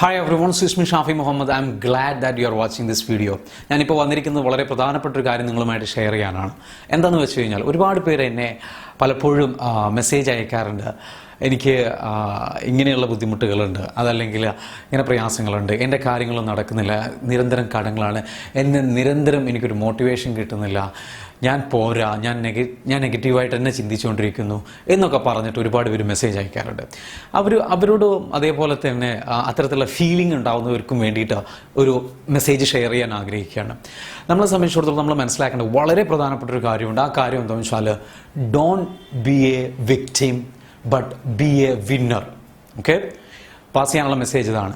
Hi everyone Susmi Shafi Mohammed I am glad that you are watching this video ഞാനിപ്പോൾ വന്നിരിക്കുന്നത് വളരെ പ്രധാനപ്പെട്ട ഒരു കാര്യം നിങ്ങളുമായിട്ട് ഷെയർ ചെയ്യാനാണ്. എന്താണെന്ന് വെച്ച് കഴിഞ്ഞാൽ ഒരുപാട് പേര് എന്നെ പലപ്പോഴും മെസ്സേജ് അയക്കാറുണ്ട്. എനിക്ക് ഇങ്ങനെയുള്ള ബുദ്ധിമുട്ടുകളുണ്ട്. അതല്ലെങ്കിൽ ഇങ്ങനെ പ്രയാസങ്ങളുണ്ട്. എന്റെ കാര്യങ്ങളൊന്നും നടക്കുന്നില്ല. നിരന്തരം കടങ്ങളാണ്. എന്നെ നിരന്തരം എനിക്കൊരു മോട്ടിവേഷൻ കിട്ടുന്നില്ല. ഞാൻ പോരാ. ഞാൻ നെഗ ഞാൻ നെഗറ്റീവായിട്ട് തന്നെ ചിന്തിച്ചുകൊണ്ടിരിക്കുന്നു എന്നൊക്കെ പറഞ്ഞിട്ട് ഒരുപാട് പേര് മെസ്സേജ് അയക്കാറുണ്ട്. അവർ അവരോട് അതേപോലെ തന്നെ അത്തരത്തിലുള്ള ഫീലിംഗ് ഉണ്ടാകുന്നവർക്കും വേണ്ടിയിട്ട് ഒരു മെസ്സേജ് ഷെയർ ചെയ്യാൻ ആഗ്രഹിക്കുകയാണ്. നമ്മളെ സംബന്ധിച്ചിടത്തോളം നമ്മൾ മനസ്സിലാക്കേണ്ട വളരെ പ്രധാനപ്പെട്ട ഒരു കാര്യമുണ്ട്. ആ കാര്യം എന്താണെന്ന് വെച്ചാൽ don't be a victim but be a winner okay pass ചെയ്യാനുള്ള മെസ്സേജ് ഇതാണ്.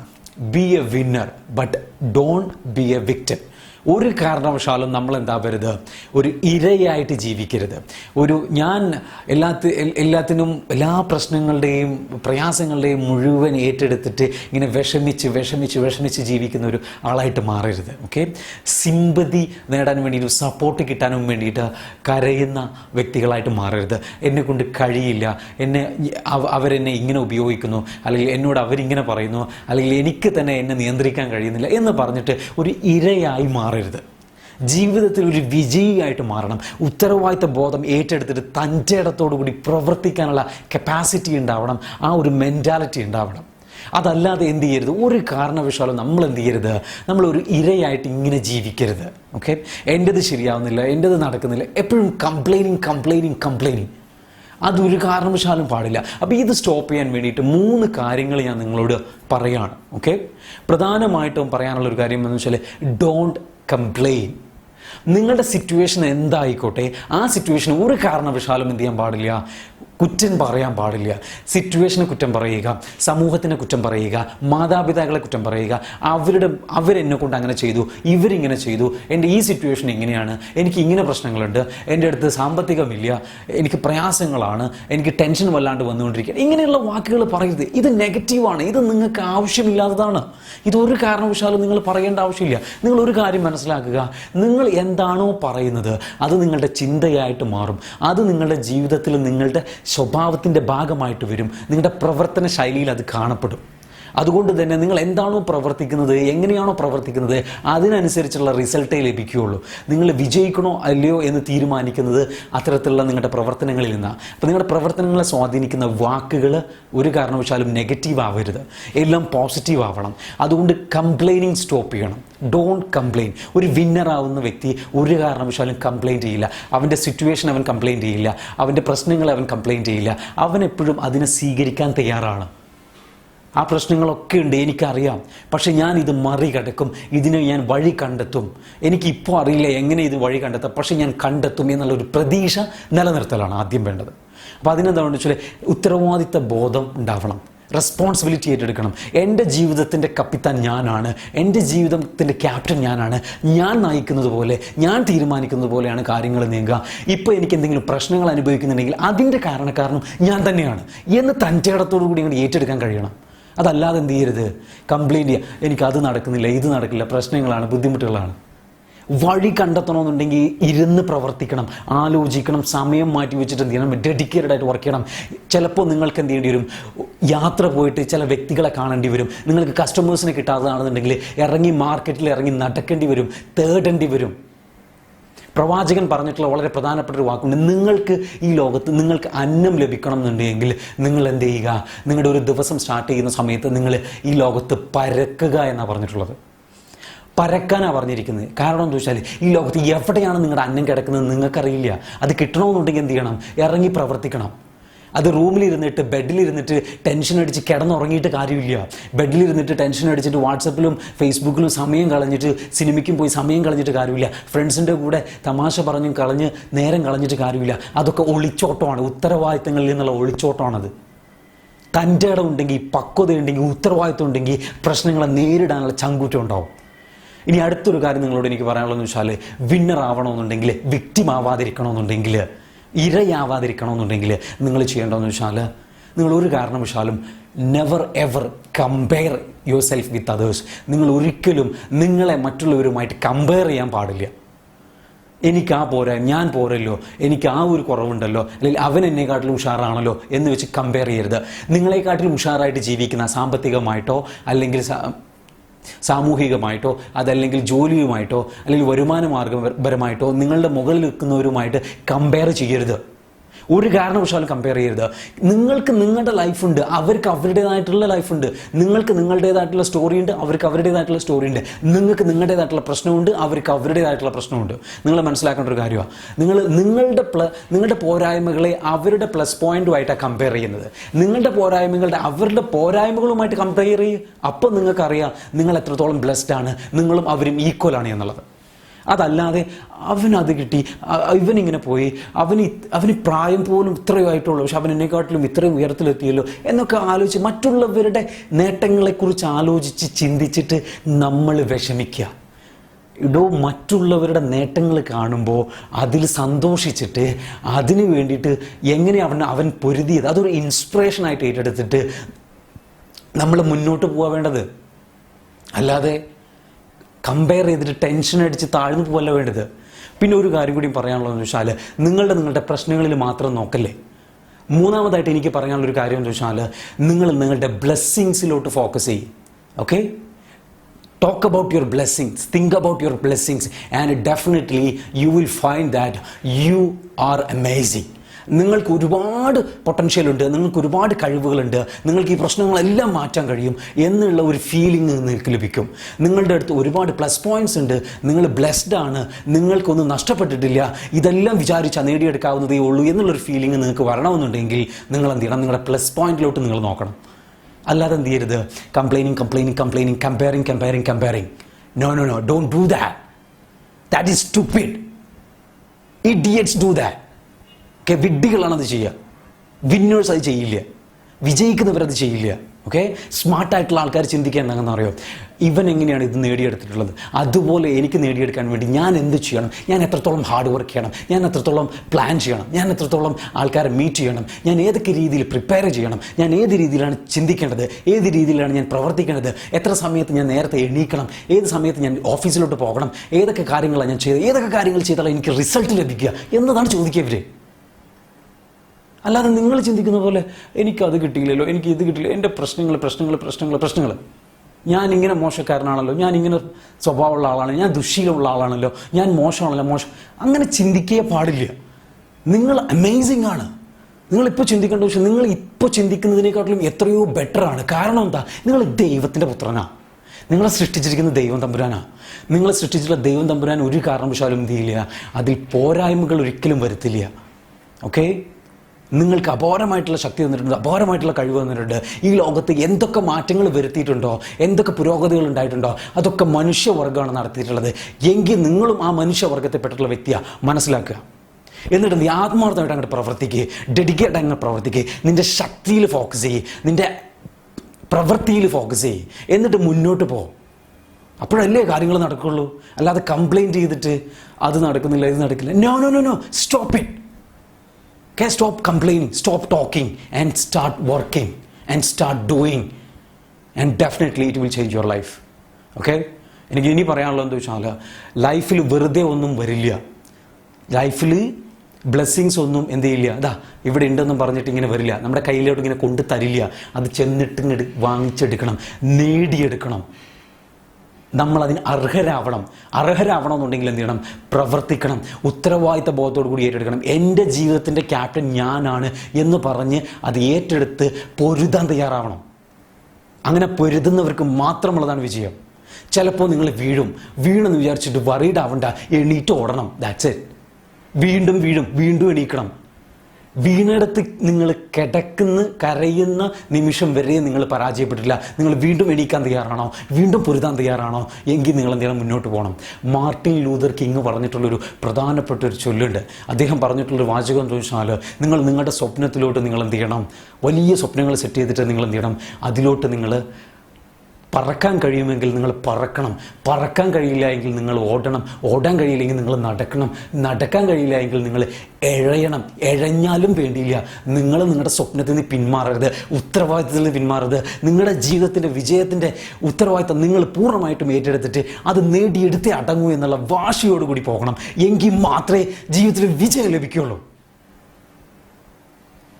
Be a winner but don't be a victim ഒരു കാരണവശാലും നമ്മൾ എന്താവരുത് ഒരു ഇരയായിട്ട് ജീവിക്കരുത്. ഒരു ഞാൻ എല്ലാത്തി എല്ലാത്തിനും എല്ലാ പ്രശ്നങ്ങളുടെയും പ്രയാസങ്ങളുടെയും മുഴുവൻ ഏറ്റെടുത്തിട്ട് ഇങ്ങനെ വിഷമിച്ച് വിഷമിച്ച് വിഷമിച്ച് ജീവിക്കുന്ന ഒരു ആളായിട്ട് മാറരുത്. ഓക്കെ സിമ്പതി നേടാൻ വേണ്ടിയിട്ട് സപ്പോർട്ട് കിട്ടാനും വേണ്ടിയിട്ട് കരയുന്ന വ്യക്തികളായിട്ട് മാറരുത്. എന്നെ കൊണ്ട് കഴിയില്ല. എന്നെ അവ- അവരെന്നെ ഇങ്ങനെ ഉപയോഗിക്കുന്നു. അല്ലെങ്കിൽ എന്നോട് അവരിങ്ങനെ പറയുന്നു. അല്ലെങ്കിൽ എനിക്ക് തന്നെ എന്നെ നിയന്ത്രിക്കാൻ കഴിയുന്നില്ല എന്ന് പറഞ്ഞിട്ട് ഒരു ഇരയായി മാറരുത്. ജീവിതത്തിൽ ഒരു വിജയിയായിട്ട് മാറണം. ഉത്തരവാദിത്ത ബോധം ഏറ്റെടുത്തിട്ട് തന്റെ ഇടത്തോടു കൂടി പ്രവർത്തിക്കാനുള്ള കപ്പാസിറ്റി ഉണ്ടാവണം. ആ ഒരു മെന്റാലിറ്റി ഉണ്ടാവണം. അതല്ലാതെ എന്ത് ചെയ്യരുത്? ഒരു കാരണവശാലും നമ്മൾ എന്ത് ചെയ്യരുത്? നമ്മൾ ഒരു ഇരയായിട്ട് ഇങ്ങനെ ജീവിക്കരുത്. ഓക്കെ എന്റെത് ശരിയാവുന്നില്ല എന്റെത് നടക്കുന്നില്ല. എപ്പോഴും കംപ്ലൈനിങ് കംപ്ലൈനിങ് കംപ്ലൈനിങ് അതൊരു കാരണവശാലും പാടില്ല. അപ്പോൾ ഇത് സ്റ്റോപ്പ് ചെയ്യാൻ വേണ്ടിയിട്ട് മൂന്ന് കാര്യങ്ങൾ ഞാൻ നിങ്ങളോട് പറയാണ്. ഓക്കെ പ്രധാനമായിട്ടും പറയാനുള്ള ഒരു കാര്യം എന്ന് വെച്ചാൽ ഡോണ്ട് complain. നിങ്ങളുടെ സിറ്റുവേഷൻ എന്തായിക്കോട്ടെ? ആ സിറ്റുവേഷൻ ഒരു കാരണവശാലും എന്ത് ചെയ്യാൻ പാടില്ല. കുറ്റം പറയാൻ പാടില്ല. സിറ്റുവേഷനെ കുറ്റം പറയുക സമൂഹത്തിനെ കുറ്റം പറയുക മാതാപിതാക്കളെ കുറ്റം പറയുക അവരുടെ അവരെന്നെ കൊണ്ട് അങ്ങനെ ചെയ്തു ഇവരിങ്ങനെ ചെയ്തു. എന്റെ ഈ സിറ്റുവേഷൻ എങ്ങനെയാണ്? എനിക്ക് ഇങ്ങനെ പ്രശ്നങ്ങളുണ്ട്. എന്റെ അടുത്ത് സാമ്പത്തികമില്ല. എനിക്ക് പ്രയാസങ്ങളാണ്. എനിക്ക് ടെൻഷൻ വല്ലാണ്ട് വന്നുകൊണ്ടിരിക്കുക ഇങ്ങനെയുള്ള വാക്കുകൾ പറയരുത്. ഇത് നെഗറ്റീവാണ് ഇത് നിങ്ങൾക്ക് ആവശ്യമില്ലാത്തതാണ്. ഇതൊരു കാരണവശാലും നിങ്ങൾ പറയേണ്ട ആവശ്യമില്ല. നിങ്ങൾ ഒരു കാര്യം മനസ്സിലാക്കുക. നിങ്ങൾ എന്താണോ പറയുന്നത്? അത് നിങ്ങളുടെ ചിന്തയായിട്ട് മാറും. അത് നിങ്ങളുടെ ജീവിതത്തിൽ നിങ്ങളുടെ സ്വഭാവത്തിന്റെ ഭാഗമായിട്ട് വരും. നിങ്ങളുടെ പ്രവർത്തന ശൈലിയിൽ അത് കാണപ്പെടും. അതുകൊണ്ട് തന്നെ നിങ്ങൾ എന്താണോ പ്രവർത്തിക്കുന്നത് എങ്ങനെയാണോ പ്രവർത്തിക്കുന്നത് അതിനനുസരിച്ചുള്ള റിസൾട്ടേ ലഭിക്കുകയുള്ളൂ. നിങ്ങൾ വിജയിക്കണോ അല്ലയോ എന്ന് തീരുമാനിക്കുന്നത് അത്തരത്തിലുള്ള നിങ്ങളുടെ പ്രവർത്തനങ്ങളിൽ നിന്നാണ്. അപ്പോൾ നിങ്ങളുടെ പ്രവർത്തനങ്ങളെ സ്വാധീനിക്കുന്ന വാക്കുകൾ ഒരു കാരണവശാലും നെഗറ്റീവ് ആവരുത്. എല്ലാം പോസിറ്റീവ് ആവണം. അതുകൊണ്ട് കംപ്ലൈനിങ് സ്റ്റോപ്പ് ചെയ്യണം. ഡോണ്ട് കംപ്ലൈൻ ഒരു വിന്നർ ആവുന്ന വ്യക്തി ഒരു കാരണവശാലും കംപ്ലൈന്റ് ചെയ്യില്ല. അവന്റെ സിറ്റുവേഷൻ അവൻ കംപ്ലൈന്റ് ചെയ്യില്ല. അവന്റെ പ്രശ്നങ്ങൾ അവൻ കംപ്ലൈന്റ് ചെയ്യില്ല. അവൻ എപ്പോഴും അതിനെ സ്വീകരിക്കാൻ തയ്യാറാണ്. ആ പ്രശ്നങ്ങളൊക്കെ ഉണ്ട് എനിക്കറിയാം. പക്ഷെ ഞാൻ ഇത് മറികടക്കും. ഇതിനെ ഞാൻ വഴി കണ്ടെത്തും. എനിക്കിപ്പോൾ അറിയില്ല എങ്ങനെ ഇത് വഴി കണ്ടെത്താം. പക്ഷെ ഞാൻ കണ്ടെത്തും എന്നുള്ളൊരു പ്രതീക്ഷ നിലനിർത്തലാണ് ആദ്യം വേണ്ടത്. അപ്പോൾ അതിനെന്താണെന്ന് വെച്ചാൽ ഉത്തരവാദിത്ത ബോധം ഉണ്ടാവണം. റെസ്പോൺസിബിലിറ്റി ഏറ്റെടുക്കണം. എന്റെ ജീവിതത്തിന്റെ കപ്പിത്താൻ ഞാനാണ്. എന്റെ ജീവിതത്തിന്റെ ക്യാപ്റ്റൻ ഞാനാണ്. ഞാൻ നയിക്കുന്നത് പോലെ ഞാൻ തീരുമാനിക്കുന്നത് പോലെയാണ് കാര്യങ്ങൾ നീങ്ങുക. ഇപ്പോൾ എനിക്ക് എന്തെങ്കിലും പ്രശ്നങ്ങൾ അനുഭവിക്കുന്നുണ്ടെങ്കിൽ അതിന്റെ കാരണക്കാരനും ഞാൻ തന്നെയാണ്. എന്ന് തന്റെ ഇടത്തോടു കൂടി ഇങ്ങോട്ട് ഏറ്റെടുക്കാൻ കഴിയണം. അതല്ലാതെ എന്ത് ചെയ്യരുത്? കംപ്ലൈന്റ് ചെയ്യുക എനിക്കത് നടക്കുന്നില്ല ഇത് നടക്കില്ല പ്രശ്നങ്ങളാണ് ബുദ്ധിമുട്ടുകളാണ്. വഴി കണ്ടെത്തണമെന്നുണ്ടെങ്കിൽ ഇരുന്ന് പ്രവർത്തിക്കണം ആലോചിക്കണം സമയം മാറ്റി വെച്ചിട്ട് എന്ത് ചെയ്യണം? ഡെഡിക്കേറ്റഡ് ആയിട്ട് വർക്ക് ചെയ്യണം. ചിലപ്പോൾ നിങ്ങൾക്ക് എന്ത് ചെയ്യേണ്ടി വരും? യാത്ര പോയിട്ട് ചില വ്യക്തികളെ കാണേണ്ടി വരും. നിങ്ങൾക്ക് കസ്റ്റമേഴ്സിനെ കിട്ടാതാണെന്നുണ്ടെങ്കിൽ ഇറങ്ങി മാർക്കറ്റിൽ ഇറങ്ങി നടക്കേണ്ടി വരും തേടേണ്ടി വരും. പ്രവാചകൻ പറഞ്ഞിട്ടുള്ള വളരെ പ്രധാനപ്പെട്ട ഒരു വാക്കുണ്ട്. നിങ്ങൾക്ക് ഈ ലോകത്ത് നിങ്ങൾക്ക് അന്നം ലഭിക്കണം എന്നുണ്ടെങ്കിൽ നിങ്ങൾ എന്ത് ചെയ്യുക? നിങ്ങളുടെ ഒരു ദിവസം സ്റ്റാർട്ട് ചെയ്യുന്ന സമയത്ത് നിങ്ങൾ ഈ ലോകത്ത് പരക്കുക എന്നാണ് പറഞ്ഞിട്ടുള്ളത്. പരക്കാനാണ് പറഞ്ഞിരിക്കുന്നത്. കാരണം എന്താ വെച്ചാൽ ഈ ലോകത്ത് എവിടെയാണ് നിങ്ങളുടെ അന്നം കിടക്കുന്നത് നിങ്ങൾക്കറിയില്ല. അത് കിട്ടണമെന്നുണ്ടെങ്കിൽ എന്ത് ചെയ്യണം? ഇറങ്ങി പ്രവർത്തിക്കണം. അത് റൂമിലിരുന്നിട്ട് ബെഡിലിരുന്നിട്ട് ടെൻഷൻ അടിച്ച് കിടന്നുറങ്ങിയിട്ട് കാര്യമില്ല. ബെഡിലിരുന്നിട്ട് ടെൻഷൻ അടിച്ചിട്ട് വാട്സപ്പിലും ഫേസ്ബുക്കിലും സമയം കളഞ്ഞിട്ട് സിനിമയ്ക്കും പോയി സമയം കളഞ്ഞിട്ട് കാര്യമില്ല. ഫ്രണ്ട്സിന്റെ കൂടെ തമാശ പറഞ്ഞും കളഞ്ഞ് നേരം കളഞ്ഞിട്ട് കാര്യമില്ല. അതൊക്കെ ഒളിച്ചോട്ടമാണ് ഉത്തരവാദിത്തങ്ങളിൽ നിന്നുള്ള ഒളിച്ചോട്ടമാണത് തന്റെ ഇടം ഉണ്ടെങ്കിൽ പക്വതയുണ്ടെങ്കിൽ ഉത്തരവാദിത്വം ഉണ്ടെങ്കിൽ പ്രശ്നങ്ങളെ നേരിടാനുള്ള ചങ്കൂറ്റം ഉണ്ടാവും. ഇനി അടുത്തൊരു കാര്യം നിങ്ങളോട് എനിക്ക് പറയാനുള്ളതെന്ന് വെച്ചാൽ വിന്നർ ആവണമെന്നുണ്ടെങ്കിൽ വിക്റ്റിം ആവാതിരിക്കണമെന്നുണ്ടെങ്കിൽ ഇരയാവാതിരിക്കണമെന്നുണ്ടെങ്കിൽ നിങ്ങൾ ചെയ്യേണ്ടതെന്ന് വെച്ചാൽ നിങ്ങൾ ഒരു കാരണവശാലും never ever compare yourself with others നിങ്ങൾ ഒരിക്കലും നിങ്ങളെ മറ്റുള്ളവരുമായിട്ട് കമ്പയർ ചെയ്യാൻ പാടില്ല. എനിക്ക് ആ പോരാ ഞാൻ പോരല്ലോ എനിക്ക് ആ ഒരു കുറവുണ്ടല്ലോ അല്ലെങ്കിൽ അവൻ എന്നെക്കാട്ടിലും ഉഷാറാണല്ലോ എന്ന് വെച്ച് കമ്പയർ ചെയ്യരുത്. നിങ്ങളെക്കാട്ടിലും ഉഷാറായിട്ട് ജീവിക്കുന്ന സാമ്പത്തികമായിട്ടോ അല്ലെങ്കിൽ സാമൂഹികമായിട്ടോ അതല്ലെങ്കിൽ ജോലിയുമായിട്ടോ അല്ലെങ്കിൽ വരുമാന മാർഗപരമായിട്ടോ നിങ്ങളുടെ മുകളിൽ നിൽക്കുന്നവരുമായിട്ട് കമ്പയർ ചെയ്യരുത്. ഒരു കാരണവശാലും കമ്പയർ ചെയ്യരുത്. നിങ്ങൾക്ക് നിങ്ങളുടെ ലൈഫുണ്ട് അവർക്ക് അവരുടേതായിട്ടുള്ള ലൈഫുണ്ട് നിങ്ങൾക്ക് നിങ്ങളുടേതായിട്ടുള്ള സ്റ്റോറി ഉണ്ട് അവർക്ക് അവരുടേതായിട്ടുള്ള സ്റ്റോറി ഉണ്ട്. നിങ്ങൾക്ക് നിങ്ങളുടേതായിട്ടുള്ള പ്രശ്നമുണ്ട് അവർക്ക് അവരുടേതായിട്ടുള്ള പ്രശ്നമുണ്ട്. നിങ്ങൾ മനസ്സിലാക്കേണ്ട ഒരു കാര്യമാണ് നിങ്ങൾ നിങ്ങളുടെ പ്ല നിങ്ങളുടെ പോരായ്മകളെ അവരുടെ പ്ലസ് പോയിന്റുമായിട്ടാണ് കമ്പയർ ചെയ്യുന്നത്. നിങ്ങളുടെ പോരായ്മകളുടെ അവരുടെ പോരായ്മകളുമായിട്ട് കമ്പയർ ചെയ്യുക അപ്പോൾ നിങ്ങൾക്കറിയാം നിങ്ങൾ എത്രത്തോളം ബ്ലെസ്ഡ് ആണ് നിങ്ങളും അവരും ഈക്വൽ ആണ് എന്നുള്ളത്. അതല്ലാതെ അവനത് കിട്ടി. ഇവനിങ്ങനെ പോയി. അവന് അവന് പ്രായം പോലും ഇത്രയും ആയിട്ടുള്ളൂ. പക്ഷെ അവൻ എന്നെക്കാട്ടിലും ഇത്രയും ഉയരത്തിലെത്തിയല്ലോ എന്നൊക്കെ ആലോചിച്ച് മറ്റുള്ളവരുടെ നേട്ടങ്ങളെക്കുറിച്ച് ആലോചിച്ച് ചിന്തിച്ചിട്ട് നമ്മൾ വിഷമിക്കുക. ഇടോ മറ്റുള്ളവരുടെ നേട്ടങ്ങൾ കാണുമ്പോൾ അതിൽ സന്തോഷിച്ചിട്ട് അതിന് വേണ്ടിയിട്ട് എങ്ങനെ അവൻ അവൻ പൊരുതിയത്? അതൊരു ഇൻസ്പിറേഷനായിട്ട് ഏറ്റെടുത്തിട്ട് നമ്മൾ മുന്നോട്ട് പോകാൻ വേണ്ടത്. അല്ലാതെ കമ്പയർ ചെയ്തിട്ട് ടെൻഷൻ അടിച്ച് താഴ്ന്നു പോകല്ല വേണ്ടത്. പിന്നെ ഒരു കാര്യം കൂടി പറയാനുള്ളതെന്ന് വെച്ചാൽ നിങ്ങളുടെ നിങ്ങളുടെ പ്രശ്നങ്ങളിൽ മാത്രം നോക്കല്ലേ. മൂന്നാമതായിട്ട് എനിക്ക് പറയാനുള്ളൊരു കാര്യം എന്ന് വെച്ചാൽ നിങ്ങൾ നിങ്ങളുടെ ബ്ലെസ്സിങ്സിലോട്ട് ഫോക്കസ് ചെയ്യും. Okay talk about your blessings think about your blessings and definitely you will find that you are amazing. നിങ്ങൾക്ക് ഒരുപാട് പൊട്ടൻഷ്യൽ ഉണ്ട് നിങ്ങൾക്ക് ഒരുപാട് കഴിവുകളുണ്ട് നിങ്ങൾക്ക് ഈ പ്രശ്നങ്ങളെല്ലാം മാറ്റാൻ കഴിയും എന്നുള്ള ഒരു ഫീലിംഗ് നിങ്ങൾക്ക് ലഭിക്കും. നിങ്ങളുടെ അടുത്ത് ഒരുപാട് പ്ലസ് പോയിന്റ്സ് ഉണ്ട് നിങ്ങൾ ബ്ലെസ്ഡ് ആണ് നിങ്ങൾക്കൊന്നും നഷ്ടപ്പെട്ടിട്ടില്ല ഇതെല്ലാം വിചാരിച്ചാൽ നേടിയെടുക്കാവുന്നതേ ഉള്ളൂ എന്നുള്ളൊരു ഫീലിംഗ് നിങ്ങൾക്ക് വരണമെന്നുണ്ടെങ്കിൽ നിങ്ങൾ എന്ത് ചെയ്യണം? നിങ്ങളുടെ പ്ലസ് പോയിന്റിലോട്ട് നിങ്ങൾ നോക്കണം. അല്ലാതെ എന്ത് ചെയ്യരുത്? Complaining complaining complaining comparing comparing comparing no no no don't do that that is stupid idiots do that okay വിഡ്ഢികളാണ് അത് ചെയ്യുക. വിന്നേഴ്സ് അത് ചെയ്യില്ല. വിജയിക്കുന്നവരത് ചെയ്യില്ല. ഓക്കെ സ്മാർട്ടായിട്ടുള്ള ആൾക്കാർ ചിന്തിക്കാൻ എന്താണെന്ന് അറിയോ? ഇവൻ എങ്ങനെയാണ് ഇത് നേടിയെടുത്തിട്ടുള്ളത്? അതുപോലെ എനിക്ക് നേടിയെടുക്കാൻ വേണ്ടി ഞാൻ എന്ത് ചെയ്യണം? ഞാൻ എത്രത്തോളം ഹാർഡ് വർക്ക് ചെയ്യണം? ഞാൻ എത്രത്തോളം പ്ലാൻ ചെയ്യണം? ഞാൻ എത്രത്തോളം ആൾക്കാരെ മീറ്റ് ചെയ്യണം? ഞാൻ ഏതൊക്കെ രീതിയിൽ പ്രിപ്പയർ ചെയ്യണം? ഞാൻ ഏത് രീതിയിലാണ് ചിന്തിക്കേണ്ടത്? ഏത് രീതിയിലാണ് ഞാൻ പ്രവർത്തിക്കേണ്ടത്? എത്ര സമയത്ത് ഞാൻ നേരത്തെ എണീക്കണം? ഏത് സമയത്ത് ഞാൻ ഓഫീസിലോട്ട് പോകണം? ഏതൊക്കെ കാര്യങ്ങളാണ് ഞാൻ ചെയ്തത്? ഏതൊക്കെ കാര്യങ്ങൾ ചെയ്താലും എനിക്ക് റിസൾട്ട് ലഭിക്കുക? എന്നതാണ് ചോദിക്കുക ഇവർ അല്ലാതെ നിങ്ങൾ ചിന്തിക്കുന്ന പോലെ എനിക്കത് കിട്ടിയില്ലല്ലോ എനിക്ക് ഇത് കിട്ടില്ല എന്റെ പ്രശ്നങ്ങൾ പ്രശ്നങ്ങൾ പ്രശ്നങ്ങൾ പ്രശ്നങ്ങൾ. ഞാൻ ഇങ്ങനെ മോശക്കാരനാണല്ലോ ഞാൻ ഇങ്ങനെ സ്വഭാവമുള്ള ആളാണ് ഞാൻ ദുശീലമുള്ള ആളാണല്ലോ ഞാൻ മോശമാണല്ലോ മോശം. അങ്ങനെ ചിന്തിക്കേ പാടില്ല. നിങ്ങൾ അമേസിംഗ് ആണ്. നിങ്ങളിപ്പോൾ ചിന്തിക്കേണ്ട പക്ഷേ നിങ്ങൾ ഇപ്പോൾ ചിന്തിക്കുന്നതിനേക്കാട്ടിലും എത്രയോ ബെറ്റർ ആണ്. കാരണം എന്താ? നിങ്ങൾ ദൈവത്തിന്റെ പുത്രനാ. നിങ്ങളെ സൃഷ്ടിച്ചിരിക്കുന്ന ദൈവം തമ്പുരാനാ. നിങ്ങളെ സൃഷ്ടിച്ചിട്ടുള്ള ദൈവം തമ്പുരാൻ ഒരു കാരണവശാലും എന്ത് ചെയ്യില്ല? അതിൽ പോരായ്മകൾ ഒരിക്കലും വരുത്തില്ല. ഓക്കെ നിങ്ങൾക്ക് അപാരമായിട്ടുള്ള ശക്തി തന്നിട്ടുണ്ട് അപാരമായിട്ടുള്ള കഴിവ് തന്നിട്ടുണ്ട്. ഈ ലോകത്ത് എന്തൊക്കെ മാറ്റങ്ങൾ വരുത്തിയിട്ടുണ്ടോ എന്തൊക്കെ പുരോഗതികൾ ഉണ്ടായിട്ടുണ്ടോ അതൊക്കെ മനുഷ്യവർഗമാണ് നടത്തിയിട്ടുള്ളത്. എങ്കിൽ നിങ്ങളും ആ മനുഷ്യവർഗത്തിൽപ്പെട്ടിട്ടുള്ള വ്യക്തിയാണ് മനസ്സിലാക്കുക. എന്നിട്ട് നീ ആത്മാർത്ഥമായിട്ട് അങ്ങോട്ട് പ്രവർത്തിക്കുക ഡെഡിക്കേറ്റ് അങ്ങോട്ട് പ്രവർത്തിക്കുക നിന്റെ ശക്തിയിൽ ഫോക്കസ് ചെയ്യ്. നിന്റെ പ്രവൃത്തിയിൽ ഫോക്കസ് ചെയ്യ്. എന്നിട്ട് മുന്നോട്ട് പോകും അപ്പോഴല്ലേ കാര്യങ്ങൾ നടക്കുള്ളൂ അല്ലാതെ കംപ്ലൈന്റ് ചെയ്തിട്ട് അത് നടക്കുന്നില്ല ഇത് നടക്കില്ല. No no no no stop it Okay, stop complaining, stop talking, and start working and start doing. And definitely it will change your life. Okay? എനിക്ക് ഇനി പറയാനുള്ളത് എന്താ വെച്ചാൽ ലൈഫിൽ വെറുതെ ഒന്നും വരില്ല ലൈഫിൽ ബ്ലെസ്സിങ്സ് ഒന്നും എന്ത് ചെയ്യില്ല അതാ ഇവിടെ ഉണ്ടെന്നും പറഞ്ഞിട്ട് ഇങ്ങനെ വരില്ല നമ്മുടെ കയ്യിലോട്ട് ഇങ്ങനെ കൊണ്ടു തരില്ല അത് ചെന്നിട്ട് ഇങ്ങോട്ട് വാങ്ങിച്ചെടുക്കണം നേടിയെടുക്കണം നമ്മൾ അതിന് അർഹരാവണം. അർഹരാവണം എന്നുണ്ടെങ്കിൽ എന്ത് ചെയ്യണം? പ്രവർത്തിക്കണം. ഉത്തരവാദിത്ത ബോധത്തോടു കൂടി ഏറ്റെടുക്കണം. എന്റെ ജീവിതത്തിന്റെ ക്യാപ്റ്റൻ ഞാനാണ് എന്ന് പറഞ്ഞ് അത് ഏറ്റെടുത്ത് പൊരുതാൻ തയ്യാറാവണം. അങ്ങനെ പൊരുതുന്നവർക്ക് മാത്രമുള്ളതാണ് വിജയം. ചിലപ്പോൾ നിങ്ങൾ വീഴും. വീണെന്ന് വിചാരിച്ചിട്ട് വറീഡ് ആവണ്ട. എണീറ്റ് ഓടണം. ദാറ്റ്സ് ഇറ്റ് വീണ്ടും വീഴും. വീണ്ടും എണീക്കണം. വീണിടത്ത് നിങ്ങൾ കിടക്കുന്ന കരയുന്ന നിമിഷം വരെ നിങ്ങൾ പരാജയപ്പെട്ടില്ല നിങ്ങൾ വീണ്ടും എണീക്കാൻ തയ്യാറാണോ? വീണ്ടും പൊരുതാൻ തയ്യാറാണോ? എങ്കിൽ നിങ്ങൾ എന്തെങ്കിലും മുന്നോട്ട് പോകണം. മാർട്ടിൻ ലൂതർ കിങ് പറഞ്ഞിട്ടുള്ളൊരു പ്രധാനപ്പെട്ട ഒരു ചൊല്ലുണ്ട്. അദ്ദേഹം പറഞ്ഞിട്ടുള്ളൊരു വാചകം ചോദിച്ചാൽ നിങ്ങൾ നിങ്ങളുടെ സ്വപ്നത്തിലോട്ട് നിങ്ങൾ എന്ത് ചെയ്യണം വലിയ സ്വപ്നങ്ങൾ സെറ്റ് ചെയ്തിട്ട് നിങ്ങൾ എന്ത് ചെയ്യണം അതിലോട്ട് നിങ്ങൾ പറക്കാൻ കഴിയുമെങ്കിൽ നിങ്ങൾ പറക്കണം. പറക്കാൻ കഴിയില്ല എങ്കിൽ നിങ്ങൾ ഓടണം. ഓടാൻ കഴിയില്ലെങ്കിൽ നിങ്ങൾ നടക്കണം. നടക്കാൻ കഴിയില്ല എങ്കിൽ നിങ്ങൾ എഴയണം. എഴഞ്ഞാലും വേണ്ടിയില്ല. നിങ്ങൾ നിങ്ങളുടെ സ്വപ്നത്തിൽ നിന്ന് പിന്മാറരുത്. ഉത്തരവാദിത്തത്തിൽ നിന്ന് പിന്മാറരുത്. നിങ്ങളുടെ ജീവിതത്തിന്റെ വിജയത്തിന്റെ ഉത്തരവാദിത്തം നിങ്ങൾ പൂർണമായിട്ടും ഏറ്റെടുത്തിട്ട് അത് നേടിയെടുത്തേ അടങ്ങൂ എന്നുള്ള വാശിയോടുകൂടി പോകണം. എങ്കിൽ മാത്രമേ ജീവിതത്തിൽ വിജയം ലഭിക്കുകയുള്ളൂ.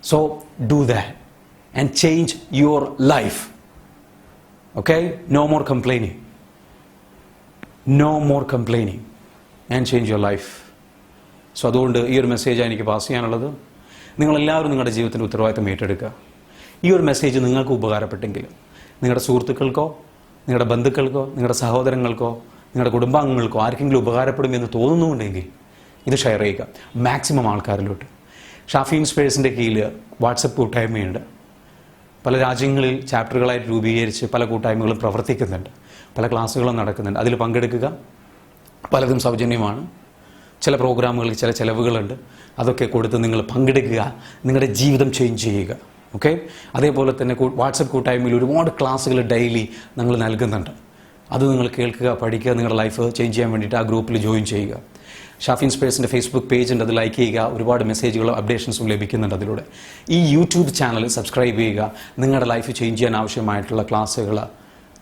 So do that and change your life okay No more complaining. No more complaining. And change your life. So അതുകൊണ്ട് ഈ ഒരു മെസ്സേജാണ് എനിക്ക് പാസ് ചെയ്യാനുള്ളത് നിങ്ങളെല്ലാവരും നിങ്ങളുടെ ജീവിതത്തിന്റെ ഉത്തരവാദിത്തം ഏറ്റെടുക്കുക ഈ ഒരു മെസ്സേജ് നിങ്ങൾക്ക് ഉപകാരപ്പെട്ടെങ്കിൽ നിങ്ങളുടെ സുഹൃത്തുക്കൾക്കോ നിങ്ങളുടെ ബന്ധുക്കൾക്കോ നിങ്ങളുടെ സഹോദരങ്ങൾക്കോ നിങ്ങളുടെ കുടുംബാംഗങ്ങൾക്കോ ആർക്കെങ്കിലും ഉപകാരപ്പെടുമെന്ന് തോന്നുന്നുണ്ടെങ്കിൽ ഇത് ഷെയർ ചെയ്യുക മാക്സിമം ആൾക്കാരിലോട്ട് ഷാഫി ഇൻസ്പേഴ്സിന്റെ കീഴിൽ വാട്സപ്പ് കൂട്ടായ്മയുണ്ട് പല രാജ്യങ്ങളിൽ ചാപ്റ്ററുകളായിട്ട് രൂപീകരിച്ച് പല കൂട്ടായ്മകളും പ്രവർത്തിക്കുന്നുണ്ട്. പല ക്ലാസ്സുകളും നടക്കുന്നുണ്ട്. അതിൽ പങ്കെടുക്കുക പലതും സൗജന്യമാണ്. ചില പ്രോഗ്രാമുകളിൽ ചില ചിലവുകളുണ്ട്. അതൊക്കെ കൊടുത്ത് നിങ്ങൾ പങ്കെടുക്കുക. നിങ്ങളുടെ ജീവിതം ചേഞ്ച് ചെയ്യുക. ഓക്കെ അതേപോലെ തന്നെ വാട്സപ്പ് കൂട്ടായ്മയിൽ ഒരുപാട് ക്ലാസ്സുകൾ ഡെയിലി നിങ്ങൾ നൽകുന്നുണ്ട്. അത് നിങ്ങൾ കേൾക്കുക പഠിക്കുക നിങ്ങളുടെ ലൈഫ് ചേഞ്ച് ചെയ്യാൻ വേണ്ടിയിട്ട് ആ ഗ്രൂപ്പിൽ ജോയിൻ ചെയ്യുക. ഷാഫിൻ സ്പേസിന്റെ ഫേസ്ബുക്ക് പേജ് ഉണ്ട് അത് ലൈക്ക് ചെയ്യുക. ഒരുപാട് മെസ്സേജുകളും അപ്ഡേഷൻസും ലഭിക്കുന്നുണ്ട് അതിലൂടെ. ഈ യൂട്യൂബ് ചാനൽ സബ്സ്ക്രൈബ് ചെയ്യുക. നിങ്ങളുടെ ലൈഫ് ചേഞ്ച് ചെയ്യാൻ ആവശ്യമായിട്ടുള്ള ക്ലാസ്സുകൾ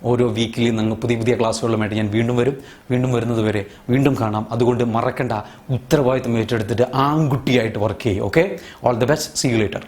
ഓരോ വീക്കിലി നിങ്ങൾ പുതിയ പുതിയ ക്ലാസ്സുകളുമായിട്ട് ഞാൻ വീണ്ടും വരും. വീണ്ടും വരുന്നത് വരെ വീണ്ടും കാണാം. അതുകൊണ്ട് മറക്കണ്ട. ഉത്തരവാദിത്തം ഏറ്റെടുത്തിട്ട് ആൺകുട്ടിയായിട്ട് വർക്ക് ചെയ്യും okay all the best see you later